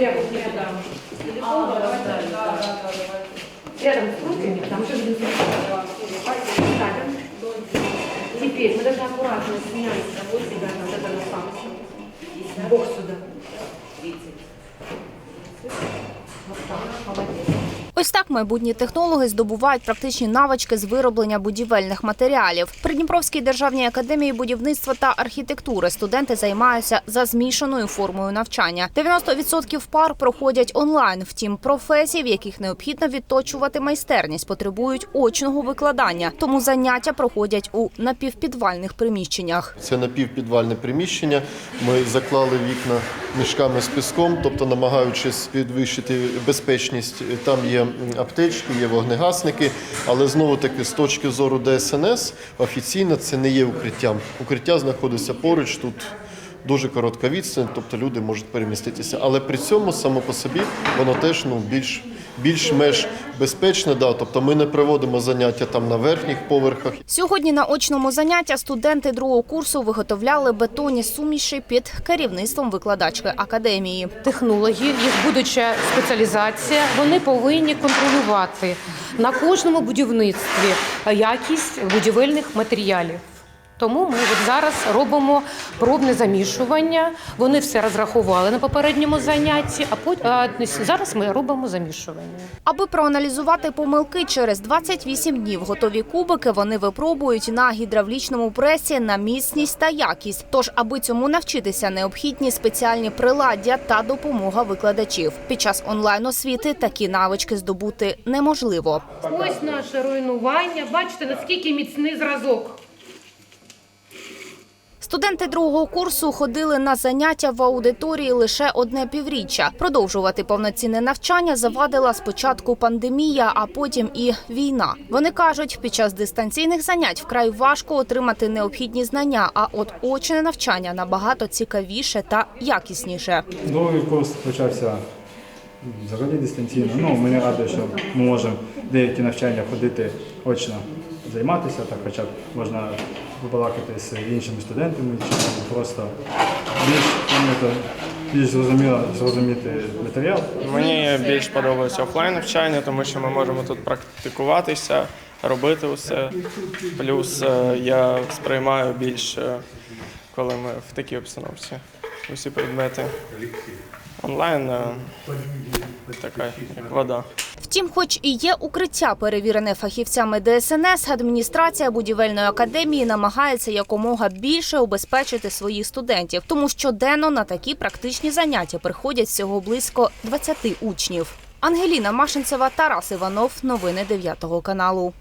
рядом, рядом. Рядом с фруктами, там же внизу. Теперь мы должны аккуратно снять с собой себя на вот это на. Бог сюда. Вот так, молодец. Ось так майбутні технологи здобувають практичні навички з вироблення будівельних матеріалів. При Дніпровській державній академії будівництва та архітектури студенти займаються за змішаною формою навчання. 90% пар проходять онлайн. Втім, професій, в яких необхідно відточувати майстерність, потребують очного викладання. Тому заняття проходять у напівпідвальних приміщеннях. Це напівпідвальне приміщення. Ми заклали вікна мішками з піском, тобто намагаючись підвищити безпечність. Там є аптечки, є вогнегасники, але знову таки з точки зору ДСНС офіційно це не є укриттям. Укриття знаходиться поруч тут. Дуже коротка відстань, тобто люди можуть переміститися. Але при цьому само по собі воно теж ну більш більш-менш безпечне. Да, тобто ми не проводимо заняття там на верхніх поверхах. Сьогодні на очному заняття студенти другого курсу виготовляли бетонні суміші під керівництвом викладачки академії. технології, їх будуча спеціалізація, вони повинні контролювати на кожному будівництві якість будівельних матеріалів. Тому ми от зараз робимо пробне замішування. Вони все розрахували на попередньому занятті, а потім зараз ми робимо замішування. Аби проаналізувати помилки через 28 днів готові кубики вони випробують на гідравлічному пресі на міцність та якість. Тож, аби цьому навчитися, необхідні спеціальні приладдя та допомога викладачів. Під час онлайн освіти такі навички здобути неможливо. Ось наше руйнування. Бачите, наскільки міцний зразок. Студенти другого курсу ходили на заняття в аудиторії лише одне півріччя. Продовжувати повноцінне навчання завадила спочатку пандемія, а потім і війна. Вони кажуть, під час дистанційних занять вкрай важко отримати необхідні знання. А от очне навчання набагато цікавіше та якісніше. Новий курс почався взагалі дистанційно. Ну, мені радує, що ми можемо деякі навчання ходити очно займатися, так хоча б можна побалакати з іншими студентами, чи просто більш, ну, більш зрозуміло зрозуміти матеріал. Мені більш подобається офлайн навчання, тому що ми можемо тут практикуватися, робити усе. Плюс е, я сприймаю більше, коли ми в такій обстановці. Усі предмети онлайн е, така вода. Втім, хоч і є укриття, перевірене фахівцями ДСНС, адміністрація будівельної академії намагається якомога більше убезпечити своїх студентів, тому щоденно на такі практичні заняття приходять всього близько 20 учнів. Ангеліна Машинцева, Тарас Іванов. Новини 9 каналу.